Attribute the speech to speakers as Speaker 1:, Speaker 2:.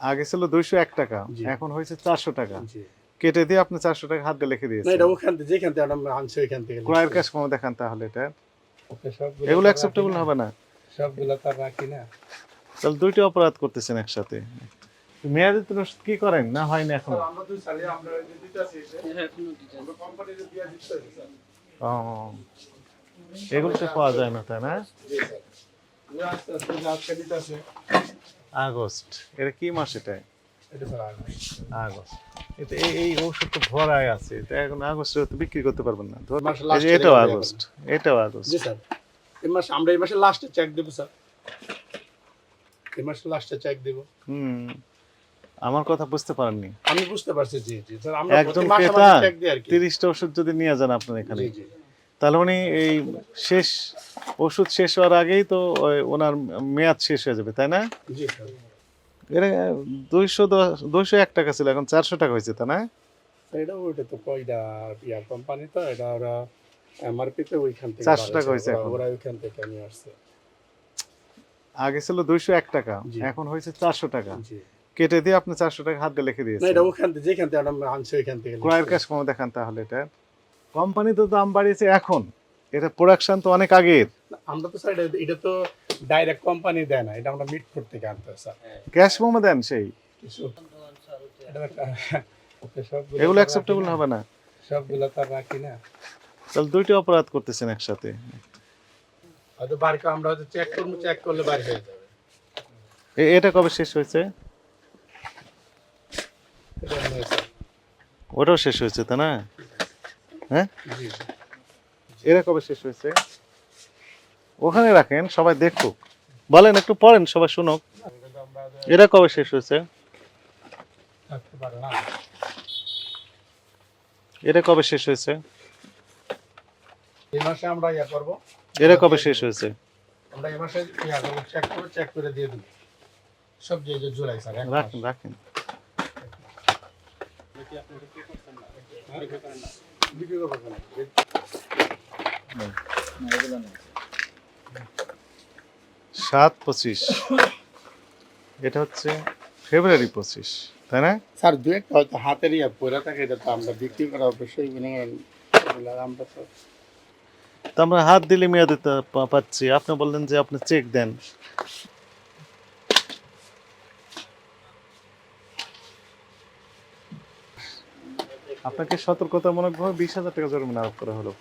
Speaker 1: আগে ছিল দুইশো এক টাকা এখন হয়েছে চারশো টাকা। কেটে দিয়ে আপনি চারশো টাকা হাত দিয়ে লিখে
Speaker 2: না
Speaker 1: দিয়েছেন
Speaker 2: এটা ওখান থেকে যেখান থেকে আমরা আনছি ওইখান থেকে
Speaker 1: ক্রয়ের কাজ কমে দেখান তাহলে এটা। এগুলো
Speaker 2: তো
Speaker 1: অ্যাকসেপ্টেবল হবে না।
Speaker 2: সবগুলো তো আর রাখি না।
Speaker 1: তাহলে দুইটা অপরাধ করতেছেন একসাথে। মেয়াদি তো কি করেন? না হয়নি এখন?
Speaker 2: আমরা দুই সালে আমরা ওই যে আমরা কোম্পানিতে দিয়ে দিতেছি স্যার।
Speaker 1: ও এগুলোতে পাওয়া যায় না তাই না?
Speaker 2: জি স্যার। আস্তে আস্তে যে আজকে দিতেছে
Speaker 1: আগস্ট। এটা কি মাস এটা। আগস্ট। এটা এই ওষুধ তো ভরায় আছে। এটা এখন আগস্টে তো বিক্রি করতে পারবেন না। এটাও আগস্ট। এটাও আগস্ট।
Speaker 2: জি স্যার। এই মাসে আমরা এই মাসে লাস্টে চেক দেবো স্যার। এই মাসে লাস্টে চেক দেবো।
Speaker 1: হুম। আমার কথা বুঝতে পারেননি।
Speaker 2: আমি বুঝতে পারছি জি জি। স্যার আমরা
Speaker 1: একজন
Speaker 2: প্রতি মাসে
Speaker 1: ক্রেতা
Speaker 2: মাসে চেক দিই আর কি।
Speaker 1: তিরিশটা ওষুধ যদি নিয়ে যান আপনার এখানে।
Speaker 2: জি জি।
Speaker 1: তাহলে উনি এই শেষ ওষুধ শেষ হওয়ার আগেই তো ওনার মেয়াদ শেষ হয়ে যাবে তাই না? এটা দুইশো দুইশো এক টাকা ছিল এখন চারশো টাকা হয়েছে তাই না?
Speaker 2: এটা ওইটা তো কয়টা ইয়ার কোম্পানি তো এটা ওরা এমআরপি তে ওইখান থেকে
Speaker 1: 400 টাকা হয়েছে
Speaker 2: ওরা- ওইখান থেকে নিয়ে আসছে।
Speaker 1: আগে ছিল দুইশো এক টাকা এখন হয়েছে চারশো টাকা। কেটে দিয়ে আপনি চারশো টাকা হাত লিখে দিয়েছেন
Speaker 2: এটা ওখান থেকে যেখান থেকে আনছি ওইখান থেকে
Speaker 1: ক্রয়ের কাজ কমে দেখান তাহলে এটা। কোম্পানি তো দাম বাড়িয়েছে এখন। এটা প্রোডাকশন তো অনেক আগের।
Speaker 2: আমরা তো স্যার এটা- তো ডাইরেক্ট কোম্পানি দেয় না এটা আমরা মিটফুড থেকে আনতে হয় স্যার
Speaker 1: ক্যাশ মোমো দেন সেই। এগুলো অ্যাকসেপ্টেবল হবে না?
Speaker 2: সবগুলো তো আর রাখি না।
Speaker 1: তাহলে দুইটা অপরাধ করতেছেন একসাথে।
Speaker 2: হয়তো বার করে আমরা হয়তো চেক করব চেক করলে বার হয়ে যাবে।
Speaker 1: এটা কবে শেষ হয়েছে। ওটাও শেষ হয়েছে তাই না? হ্যাঁ? এরা কবে শেষ হয়েছে? ওখানে রাখেন সবাই দেখুক। বলেন একটু পড়েন সবাই শুনুক। এরা কবে শেষ হয়েছে? এটা কবে শেষ হয়েছে?
Speaker 2: এই মাসে আমরা ইয়া করব।
Speaker 1: এরা কবে শেষ হয়েছে?
Speaker 2: আমরা এই মাসে ইয়া করব চেক করব চেক করে দিয়ে দেবো। সব যে যে জুলাই স্যার।
Speaker 1: রাখেন রাখেন।
Speaker 2: বিক্রি করব
Speaker 1: সাত পঁচিশ। এটা হচ্ছে ফেব্রুয়ারি পঁচিশ তাই না?
Speaker 2: স্যার দু একটা হয়তো হাতের ইয়া পরে থাকে এটা তো আমরা বিক্রি করা অবশ্যই মনে আমরা তো
Speaker 1: তো আমরা হাত দিলে মেয়াদে পাচ্ছি। আপনি বললেন যে আপনি চেক দেন। আপনাকে সতর্কতামূলকভাবে বিশ হাজার টাকা জরিমানা আরোপ করা হলো।